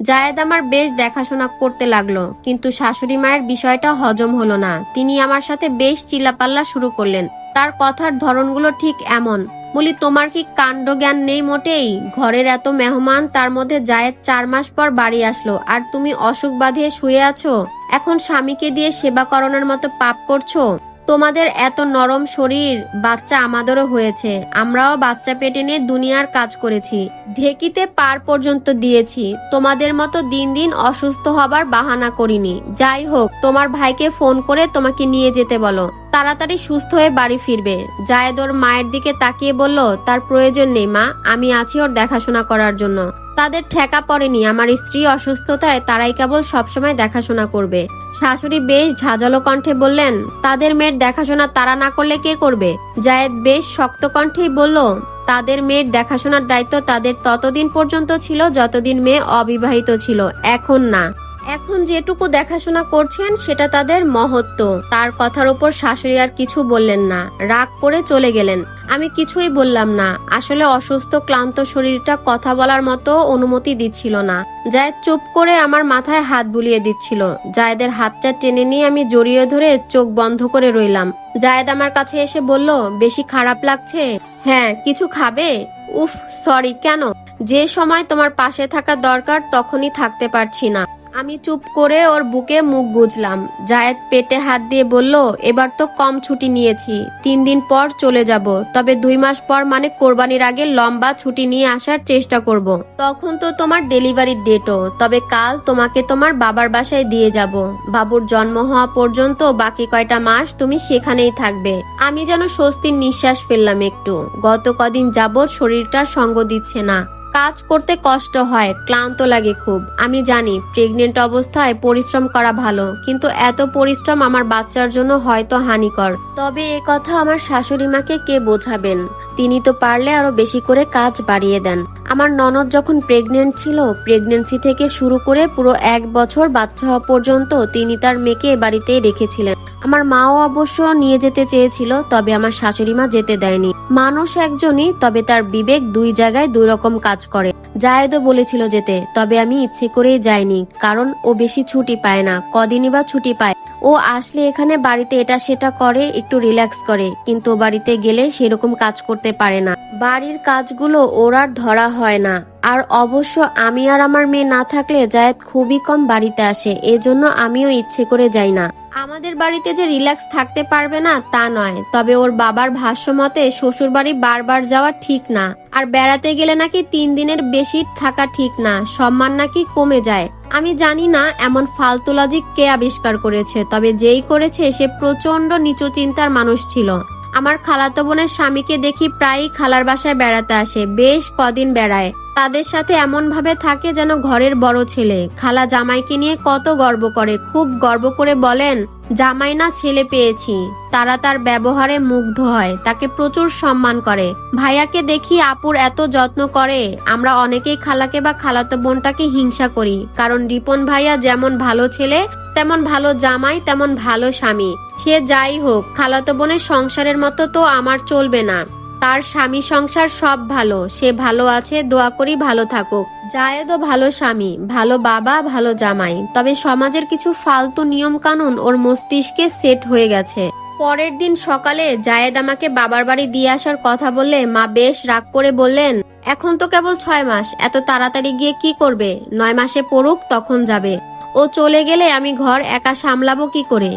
জায়েদ আমার বেশ দেখাশোনা করতে লাগল, কিন্তু শাশুড়ি মায়ের বিষয়টা হজম হলো না। তিনি আমার সাথে বেশ চিল্লাপাল্লা শুরু করলেন। তার কথার ধরনগুলো ঠিক এমন। বলি, তোমার কি কাণ্ড জ্ঞান নেই মোটেই? ঘরের এত মেহমান, তার মধ্যে জায়েদ চার মাস পর বাড়ি আসলো। আর তুমি অসুখ বাঁধিয়ে শুয়ে আছো? এখন স্বামীকে দিয়ে সেবা করানোর মতো পাপ করছ? তোমাদের এত নরম শরীর, বাচ্চা আমাদেরও হয়েছে। আমরাও বাচ্চা পেটে নিয়ে দুনিয়ার কাজ করেছি। ঢেকিতে পার পর্যন্ত দিয়েছি। তোমাদের মতো দিন দিন অসুস্থ হবার বাহানা করিনি। যাই হোক, তোমার ভাইকে ফোন করে তোমাকে নিয়ে যেতে বলো। তাড়াতাড়ি সুস্থ হয়ে বাড়ি ফিরবে। জায়েদ ওর মায়ের দিকে তাকিয়ে বলল, তার প্রয়োজন নেই মা, আমি আছি ওর দেখাশোনা করার জন্য। তাদের ঠেকা পড়েনি। আমার স্ত্রী অসুস্থতায় তারাই কেবল সবসময় দেখাশোনা করবে। শাশুড়ি বেশ ঝাঁঝালো কণ্ঠে বললেন, তাদের মেয়ের দেখাশোনা তারা না করলে কে করবে? জায়েদ বেশ শক্ত কণ্ঠেই বলল, তাদের মেয়ের দেখাশোনার দায়িত্ব তাদের ততদিন পর্যন্ত ছিল যতদিন মেয়ে অবিবাহিত ছিল, এখন না। এখন যেটুকু দেখাশোনা করছেন সেটা তাদের মহত্ব। তার কথার উপর শাশুড়ি আর কিছু বললেন না। রাগ করে চলে গেলেন। আমি কিছুই বললাম না। আসলে অসুস্থ, ক্লান্ত শরীরটা কথা বলার মতো অনুমতি দিচ্ছিল না। জায়েদ চুপ করে আমার মাথায় হাত বুলিয়ে দিচ্ছিল। জায়েদের হাতটা টেনে নিয়ে আমি জড়িয়ে ধরে চোখ বন্ধ করে রইলাম। জায়েদ আমার কাছে এসে বলল, বেশি খারাপ লাগছে? হ্যাঁ কিছু খাবে? উফ, সরি, কেন? যে সময় তোমার পাশে থাকা দরকার, তখনই থাকতে পারছি না। আমি চুপ করে ওর বুকে মুখ গুজলাম। জায়েদ পেটে হাত দিয়ে বলল, এবার তো কম ছুটি নিয়েছি, তিন দিন পর চলে যাব, তবে দুই মাস পর মানে কোরবানির আগে লম্বা ছুটি নিয়ে আসার চেষ্টা করব। তখন তো তোমার ডেলিভারির ডেটও, তবে কাল তোমাকে তোমার বাবার বাসায় দিয়ে যাব। বাবুর জন্ম হওয়া পর্যন্ত বাকি কয়টা মাস তুমি সেখানেই থাকবে। আমি যেন স্বস্তির নিঃশ্বাস ফেললাম একটু। গত কদিন যাবৎ শরীরটা সঙ্গ দিচ্ছে না। কাজ করতে কষ্ট হয়, ক্লান্ত লাগে খুব। আমি জানি প্রেগনেন্ট অবস্থায় পরিশ্রম করা ভালো, কিন্তু এত পরিশ্রম আমার বাচ্চার জন্য হয়তো হানিকর। তবে এ কথা আমার শাশুড়ি মাকে কে বোঝাবেন? তিনি তো পারলে আরও বেশি করে কাজ বাড়িয়ে দেন। আমার ননদ যখন প্রেগনেন্ট ছিল প্রেগনেন্সি থেকে শুরু করে পুরো এক বছর বাচ্চা হওয়া পর্যন্ত তিনি তার মেয়েকে এ বাড়িতেই রেখেছিলেন। আমার মাও অবশ্য নিয়ে যেতে চেয়েছিল, তবে আমার শাশুড়ি মা যেতে দেয়নি। মানুষ একজনই, তবে তার বিবেক দুই জায়গায় দুই রকম কাজ করে। জায়েদও বলেছিল যেতে, তবে আমি ইচ্ছে করেই যাইনি, কারণ ও বেশি ছুটি পায় না, কদিনই বা ছুটি পায়। ও আসলে এখানে বাড়িতে এটা সেটা করে, একটু রিল্যাক্স করে, কিন্তু বাড়িতে গেলে সেরকম কাজ করতে পারে না। বাড়ির কাজগুলো ওর আর ধরা হয় না। আর অবশ্য আমি আর আমার মেয়ে না থাকলে জায়েদ খুবই কম বাড়িতে আসে, এজন্য আমিও ইচ্ছে করে যাই না। আমাদের বাড়িতে যে রিল্যাক্স থাকতে পারবে না তা নয়, তবে ওর বাবার ভাষ্য মতে শ্বশুর বাড়ি বারবার যাওয়া ঠিক না। আর বেড়াতে গেলে নাকি তিন দিনের বেশি থাকা ঠিক না, সম্মান নাকি কমে যায়। আমি জানি না এমন ফালতু লজিক কে আবিষ্কার করেছে, তবে যেই করেছে সে প্রচণ্ড নিচু চিন্তার মানুষ ছিল। আমার খালাতো বোনের স্বামীকে দেখি প্রায়ই খালার বাসায় বেড়াতে আসে, বেশ কদিন বেড়ায়। তাদের সাথে এমন ভাবে থাকে যেন ঘরের বড় ছেলে। খালা জামাইকে নিয়ে কত গর্ব করে, খুব গর্ব করে বলেন জামাই না ছেলে পেয়েছি। তারা তার ব্যবহারে মুগ্ধ হয়, তাকে প্রচুর সম্মান করে। ভাইয়াকে দেখি আপুর এত যত্ন করে, আমরা অনেকেই খালাকে বা খালাতো বোনটাকে হিংসা করি, কারণ রিপন ভাইয়া যেমন ভালো ছেলে, তেমন ভালো জামাই, তেমন ভালো স্বামী। সে যাই হোক, খালাতো বোনের সংসারের মতো তো আমার চলবে না। তার স্বামী সংসার সব ভালো, সে ভালো আছে, দোয়া করি ভালো থাকুক। জায়েদও ভালো স্বামী, ভালো বাবা, ভালো জামাই। তবে সমাজের কিছু ফালতু নিয়ম কানুন ওর মস্তিষ্কে সেট হয়ে গেছে। পরের দিন সকালে জায়েদ আমাকে বাবার বাড়ি দিয়ে আসার কথা বললে মা বেশ রাগ করে বললেন, এখন তো কেবল ছয় মাস, এত তাড়াতাড়ি গিয়ে কি করবে? নয় মাসে পড়ুক, তখন যাবে। ও চলে গেলে আমি ঘর একা সামলাবো কি করে?